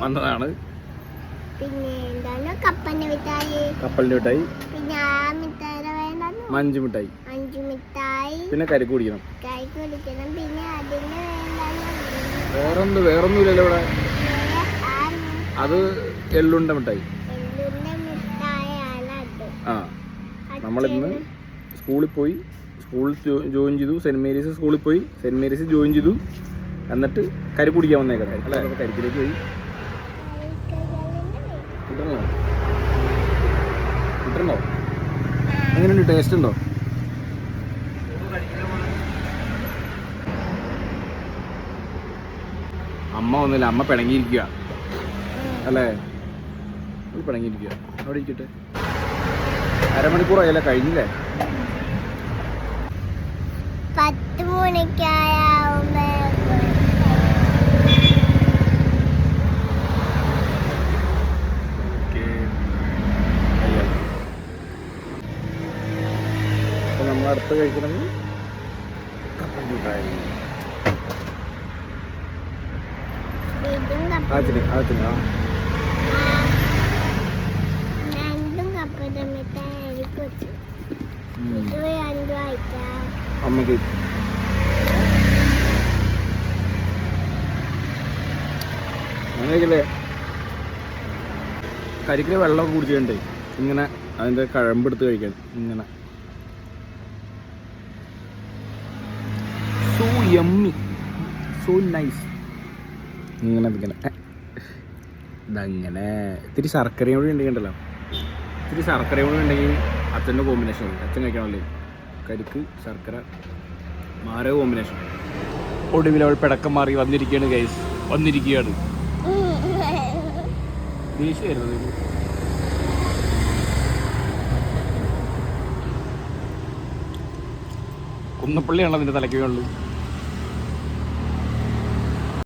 വന്നതാണ്. പിന്നെ മിഠായി. കപ്പലിന്റെ മിഠായി. പിന്നെ മഞ്ച് മിഠായി. പിന്നെ കരിക്ക് കുടിക്കണം. കൈ കുടിക്കണം. പിന്നെ അതിന് വേറൊന്നും വേറൊന്നും ഇല്ലല്ലോ ഇവിടെ. അത് എള്ളുണ്ട മിഠായി. ആ. നമ്മളിന്ന് സ്കൂളിൽ പോയി. സ്കൂളിൽ ജോയിൻ ചെയ്തു. സെന്റ് മേരീസ് സ്കൂളിൽ പോയി. സെന്റ് മേരീസ് ജോയിൻ ചെയ്തു. എന്നിട്ട് കരി കുടിക്കാൻ വന്നേക്കട്ടെ അല്ലേ? കരിക്കിലേക്ക് പോയി. കിട്ടണോ കിട്ടണോ എങ്ങനെയുണ്ട്? ടേസ്റ്റ് ഉണ്ടോ? അമ്മ ഒന്നുമില്ല അമ്മ പിണങ്ങിയിരിക്കുക അല്ലേ? പിണങ്ങിയിരിക്കുക അവിടെ ഇരിക്കട്ടെ. അരമണിക്കൂറായല്ലേ കഴിഞ്ഞില്ലേ? പത്ത് മണിക്കായാവുമ്പോ മിഠായി കഴിക്കണമെങ്കിൽ കപ്പൻ ഉം. ഇത് രണ്ടും അയക്കാം അമ്മയ്ക്ക് അങ്ങനെയൊക്കെ കരിക്കിലെ വെള്ളമൊക്കെ കുടിച്ചിട്ടുണ്ടേ ഇങ്ങനെ അതിന്റെ കഴമ്പെടുത്ത് കഴിക്കാൻ ഇങ്ങനെ സോ യമ്മി സോ നൈസ് ഇങ്ങനെ ഇതങ്ങനെ. ഇത്തിരി ശർക്കരയും കൂടി ഉണ്ടെങ്കിൽ ഉണ്ടല്ലോ. ഇത്തിരി ശർക്കരയും കൂടി ഉണ്ടെങ്കിൽ അച്ഛന്റെ കോമ്പിനേഷൻ അച്ഛൻ കഴിക്കണമല്ലേ കരിക്ക് ശർക്കര മാരക കോമ്പിനേഷൻ ഒടുവിൽ അവൾ പിടക്കം മാറി വന്നിരിക്കുകയാണ് ഗൈസ് വന്നിരിക്കുകയാണ്. ദേഷ്യമായിരുന്നു. കുന്നപ്പള്ളിയാണല്ലോ നിന്റെ തലയ്ക്ക് വേണ്ടത്